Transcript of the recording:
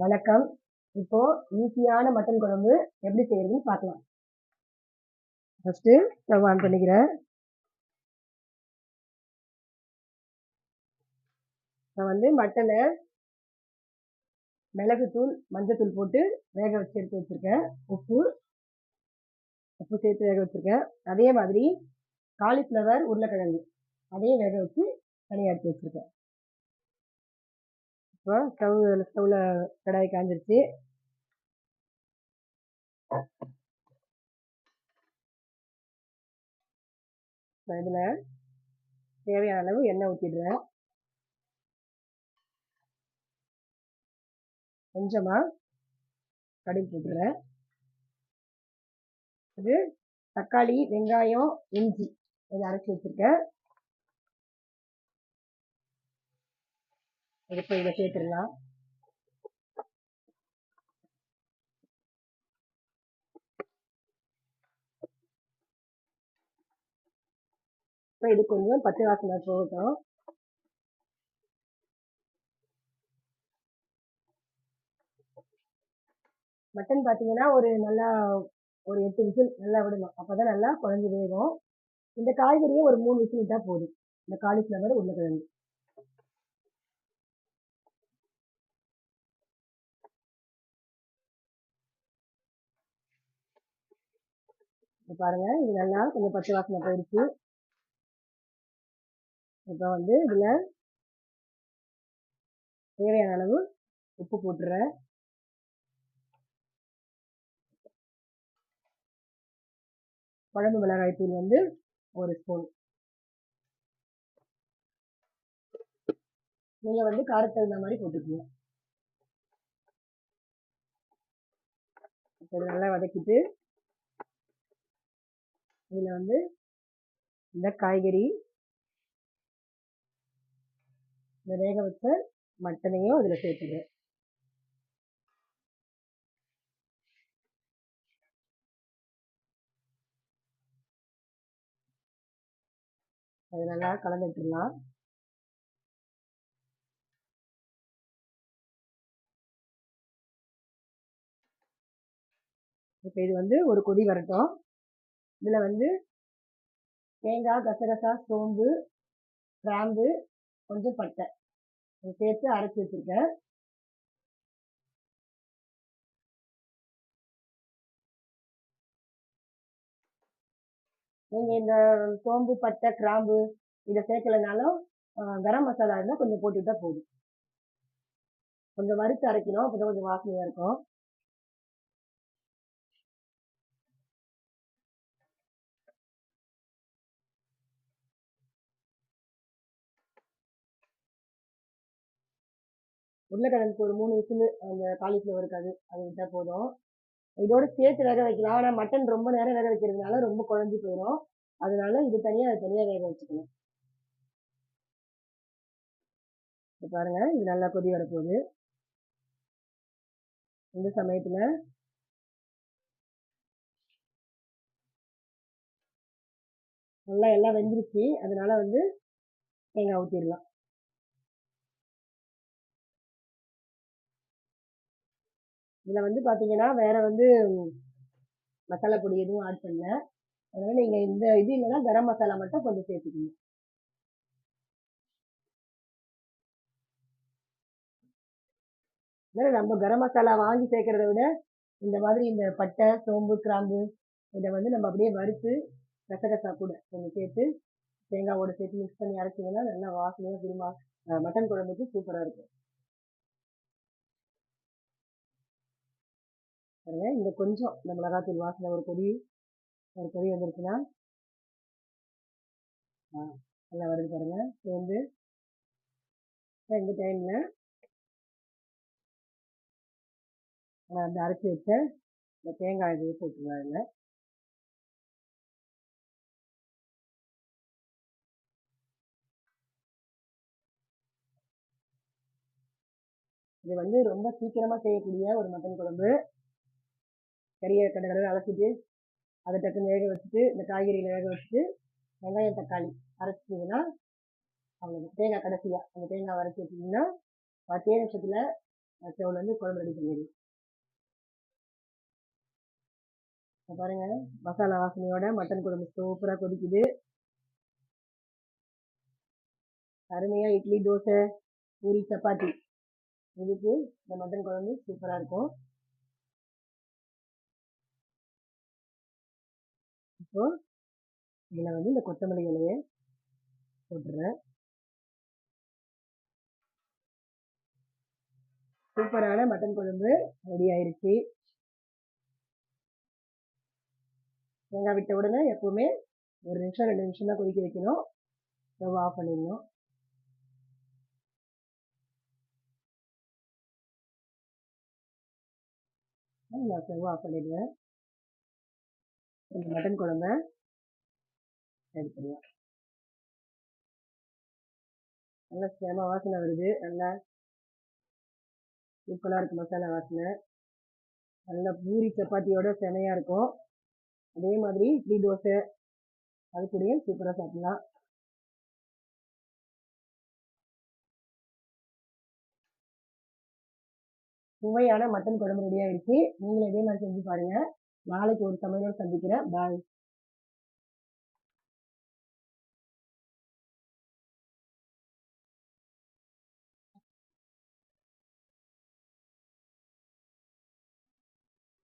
வணக்கம். இப்போ ஈஸியான மட்டன் குழம்பு எப்படி செய்யறதுன்னு பார்க்கலாம். ஃபர்ஸ்ட் ஸ்டவ் ஆன் பண்ணிக்கிறேன். நான் வந்து மட்டனை மிளகுத்தூள் மஞ்சத்தூள் போட்டு வேக வச்சு எடுத்து வச்சிருக்கேன். உப்பு உப்பு சேர்த்து வேக வச்சிருக்கேன். அதே மாதிரி காலிஃப்ளவர் உருளைக்கிழங்கு அதையும் வேக வச்சு தனியாக எடுத்து வச்சுருக்கேன். இப்போ ஸ்டவ் ஸ்டவ்வில் கடாய் காஞ்சிருச்சு. நான் இதில் தேவையான அளவு எண்ணெய் ஊற்றிடுறேன் கொஞ்சமாக கடுகு போட்டுறேன் இது தக்காளி வெங்காயம் இஞ்சி இதை அரைச்சி வச்சுருக்கேன். இப்போ இதை சேர்த்துடலாம் இப்போ இது கொஞ்சம் பச்சை வாசனை போகட்டும். மட்டன் பார்த்தீங்கன்னா ஒரு நல்லா ஒரு எட்டு விசில் நல்லா விடணும். அப்போ தான் நல்லா குழஞ்சி வேகும். இந்த காய்கறியும் ஒரு மூணு விசில் விட்டால் போதும். இந்த காலிஃப்ளவர் உருளைக்கிழங்கு. பாருங்க. இது நல்லா கொஞ்சம் பச்சை வாசனை போயிடுச்சு. இப்போ வந்து இதில் தேவையான அளவு உப்பு போட்டுறேன். குழம்பு மிளகாய் தூள் வந்து ஒரு ஸ்பூன். நீங்க வந்து காரத்துக்கு தகுந்த மாதிரி போட்டுக்கோங்க. நல்லா வதக்கிட்டு இதில் வந்து இந்த காய்கறி இந்த வேக வச்ச மட்டனையும் அதில் சேர்த்துது அது நல்லா கலந்துட்டுலாம் இப்போ இது வந்து ஒரு கொதி வரட்டும். இதில் வந்து தேங்காய் கசகசா சோம்பு கிராம்பு கொஞ்சம் பட்டை. இதை சேர்த்து அரைச்சி வச்சுருக்கேன். நீங்கள் இந்த சோம்பு பட்டை கிராம்பு இதை சேர்க்கலைனாலும் கரம் மசாலா இருந்தால் கொஞ்சம் போட்டுக்கிட்டால் போதும். கொஞ்சம் வறுத்து அரைக்கணும் அப்போ தான் கொஞ்சம் வாசனையாக இருக்கும். உருளைக்கிழங்கு ஒரு மூணு விசில் அந்த காலிஃப்ளவருக்கு அது அது விட்டால் போதும். இதோட சேர்த்து வேக வைக்கலாம். ஆனால் மட்டன் ரொம்ப நேரம் வேக வைக்கிறதுனால ரொம்ப குழஞ்சி போயிடும். அதனால இது தனியாக அது தனியாக வேக வச்சுக்கணும். இப்போ பாருங்கள் இது நல்லா கொதி வரப்போகுது. இந்த சமயத்தில் நல்லா எல்லாம் வெந்துருச்சு. அதனால வந்து தேங்காய் ஊற்றிடலாம் இதில் வந்து பார்த்தீங்கன்னா வேறு வந்து மசாலா பொடி எதுவும் ஆட் பண்ணல. அதனால் நீங்கள் இந்த இது இல்லைன்னா கரம் மசாலா மட்டும் கொஞ்சம் சேர்த்துக்கணும் அதனால நம்ம கரம் மசாலா வாங்கி சேர்க்கறத விட இந்த மாதிரி இந்த பட்டை சோம்பு கிராம்பு இதை வந்து நம்ம அப்படியே வறுத்து கசகசா கூட கொஞ்சம் சேர்த்து தேங்காவோட சேர்த்து மிக்ஸ் பண்ணி அரைச்சிங்கன்னா நல்லா வாசனையாக திரும்ப மட்டன் குழம்புக்கு சூப்பராக இருக்கும். பாருங்க. இந்த கொஞ்சம் இந்த மிளகாத்தூள் வாசனை ஒரு கொடி ஒரு கொடி வந்துருச்சுன்னா ஆ நல்லா வருது பாருங்க. சேர்ந்து இந்த டைமில் நான் அந்த அரைச்சி வச்ச இந்த தேங்காய் இது போட்டுருவேன் அதில். இது வந்து ரொம்ப சீக்கிரமாக செய்யக்கூடிய ஒரு மட்டன் குழம்பு. கறியை கடை கடை அலசிட்டு அதை டக்குன்னு வேக வச்சுட்டு இந்த காய்கறிகளை வேக வச்சுட்டு வெங்காயம் தக்காளி அரைச்சிட்டிங்கன்னா அவ்வளோதான் தேங்காய் கடைசியாக அந்த தேங்காய் அரைச்சி வச்சிட்டிங்கன்னா பத்தே நிமிஷத்தில் ஸ்டவ்ல வந்து குழம்பு ரெடி பண்ணிடலாம் பாருங்கள் பாருங்க மசாலா வாசனையோட மட்டன் குழம்பு சூப்பராக கொதிக்குது. அருமையாக இட்லி தோசை பூரி சப்பாத்தி. இதுக்கு இந்த மட்டன் குழம்பு சூப்பராக இருக்கும். இப்போ இதில் வந்து இந்த கொத்தமல்லி இலையை போட்டுறேன். சூப்பரான மட்டன் குழம்பு ரெடி ஆயிருச்சு. தேங்காய் விட்ட உடனே எப்பவுமே ஒரு நிமிஷம் ரெண்டு நிமிஷம் தான் கொதிக்க வைக்கணும். ஸ்டவ் ஆஃப் பண்ணிடணும். நான் ஸ்டவ் ஆஃப் பண்ணிடுவேன். இந்த மட்டன் குழம்ப. எடுத்துடலாம் நல்லா சேம வாசனை வருது. நல்லா சூப்பராக இருக்குது மசாலா வாசனை. நல்லா பூரி சப்பாத்தியோட செமையாக இருக்கும். அதே மாதிரி இட்லி தோசை அது கூடயும் சூப்பராக சாப்பிடலாம். சுவையான மட்டன் குழம்பு ரெடி ஆயிடுச்சு. நீங்களும் இதே மாதிரி செஞ்சு பாருங்கள் நாளைக்கு ஒரு சமையலோடு சந்திக்கிறேன் பாய்